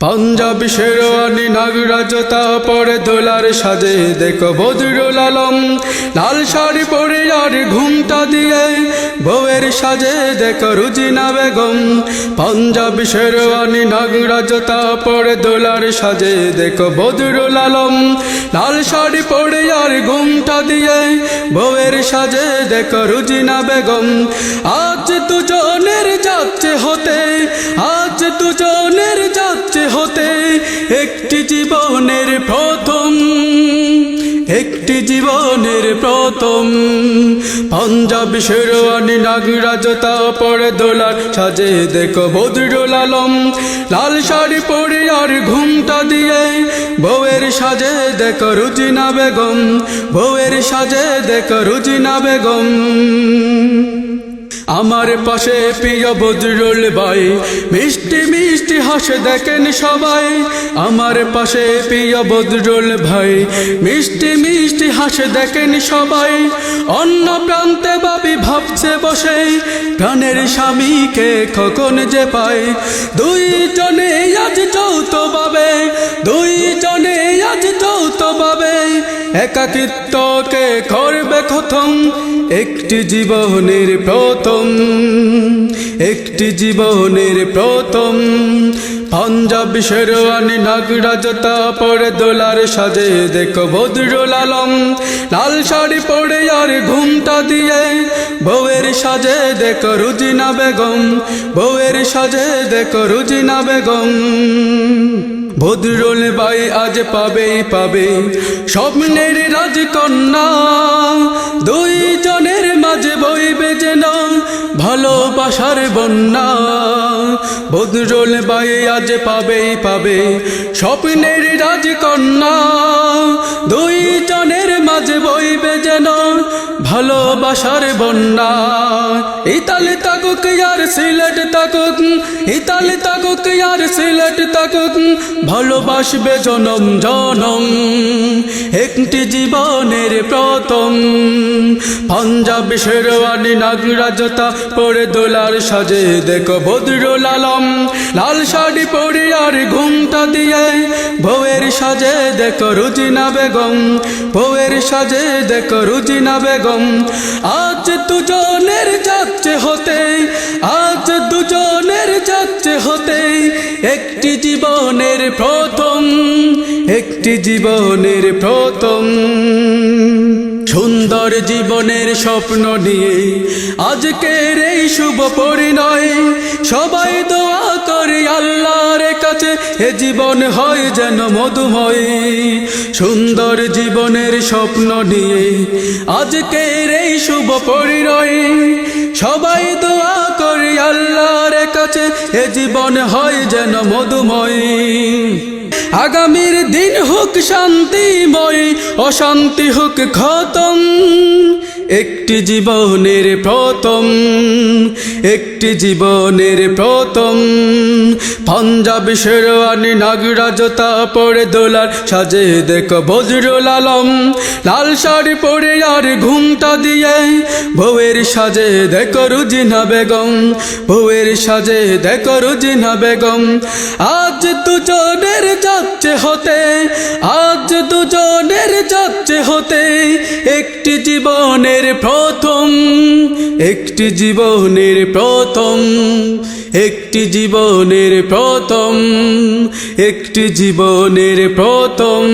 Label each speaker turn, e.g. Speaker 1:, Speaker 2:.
Speaker 1: পাঞ্জাবি শেরওয়ানি নাগরাজ পরে দোলার সাজে দেখো বদরুল আলম লাল শাড়ি পরে আর ঘুমটা দিয়ে বউয়ের সাজে দেখো রুজিনা বেগম। পাঞ্জাবি শেরওয়ানি নাগরাজ পরে দোলার সাজে দেখো বদরুল আলম। লাল শাড়ি পরে আর ঘুমটা দিয়ে বউয়ের সাজে দেখো রুজিনা বেগম। আজ দুজনের যাচ্ছে হতে, আজ দুজনের যাচ্ছে হতে, একটি জীবনের প্রথম একটি জীবনের প্রথম। পাঞ্জাবি শেরওয়ানি নাগরাজতা পরে দোলার সাজে দেখো বদরুল আলম। লাল শাড়ি পরে আর ঘুমটা দিয়ে বউয়ের সাজে দেখো রুজিনা বেগম। বউয়ের সাজে দেখো রুজিনা বেগম। আমার পাশে প্রিয় বদরুল ভাই, মিষ্টি মিষ্টি হাসে দেখেন সবাই। আমার পাশে প্রিয় বদরুল ভাই, মিষ্টি মিষ্টি হাসে দেখেন সবাই। অন্য প্রান্তে বাবি ভাবছে বসে, প্রাণের স্বামীকে কখন যে পায় দুই জনে আজ যৌথ বাবে দুই একাকিত্বকে করবে খতম। একটি জীবনের প্রথম, একটি জীবনের প্রথম। পাঞ্জাবি শেরওয়ানি নাগরাজতা পরে দোলার সাজে দেখো বদরুল আলম লাল শাড়ি পরে আর ঘুমটা দিয়ে বউয়ের সাজে দেখো রুজিনা বেগম। বউয়ের সাজে দেখো রুজিনা বেগম। বদরুল বাই আজ পাবে পাবে। স্বপ্নের রাজকন্যা দুই জনের মাঝে বইবে যেন ভালোবাসার বন্যা। ভদ্রল বাই আজ পাবে পাবে। স্বপ্নের রাজকন্যা মাঝে বইবে যেন ভালোবাসার বন্যা ইতালি তাকুক আর সিলেট তাকুক ইতালি তাকুক আর সিলেট তাকুক ভালোবাসবে জনম জনম। একটি জীবনের প্রথম। পাঞ্জাব, শেরওয়ানি নাগরাজতা পরে দোলার সাজে দেখো বদরুল আলম লাল শাড়ি পরে আর ঘুমটা দিয়ে বউয়ের সাজে দেখো রুজিনা বেগম। বউয়ের সাজে দেখো রুজিনা বেগম। আজ দুজনের যাচ্ছে হতে, আজ দুজনের যাচ্ছে হতে একটি জীবনের প্রথম। একটি জীবনের প্রথম। সুন্দর জীবনের স্বপ্ন নিয়ে আজকের এই শুভ পরিণয়। সবাই দোয়া করে আল্লাহর কাছে, এ জীবন হয় যেন মধুময়। সুন্দর জীবনের স্বপ্ন নিয়ে আজকের এই শুভ পরিণয়। সবাই দোয়া করি আল্লাহর কাছে, এ জীবন হয় যেন মধুময়। আগামীর দিন হোক শান্তিময় অশান্তি হোক খতম। একটি জীবনের প্রথম, একটি জীবনের প্রথম। পাঞ্জাবি শেরওয়ানি নাগরাজতা পরে দোলার সাজে দেখ বজরুল আলম। লাল শাড়ি পরে আর ঘুমটা দিয়ে বউয়ের সাজে দেখো রুজিনা বেগম। বউয়ের সাজে দেখো রুজিনা বেগম। আজ দুজনের যাচ্ছে হতে, আজ দুজনের যাচ্ছে হতে, একটি জীবনের প্রথম একটি জীবনের প্রথম একটি জীবনের প্রথম একটি জীবনের প্রথম।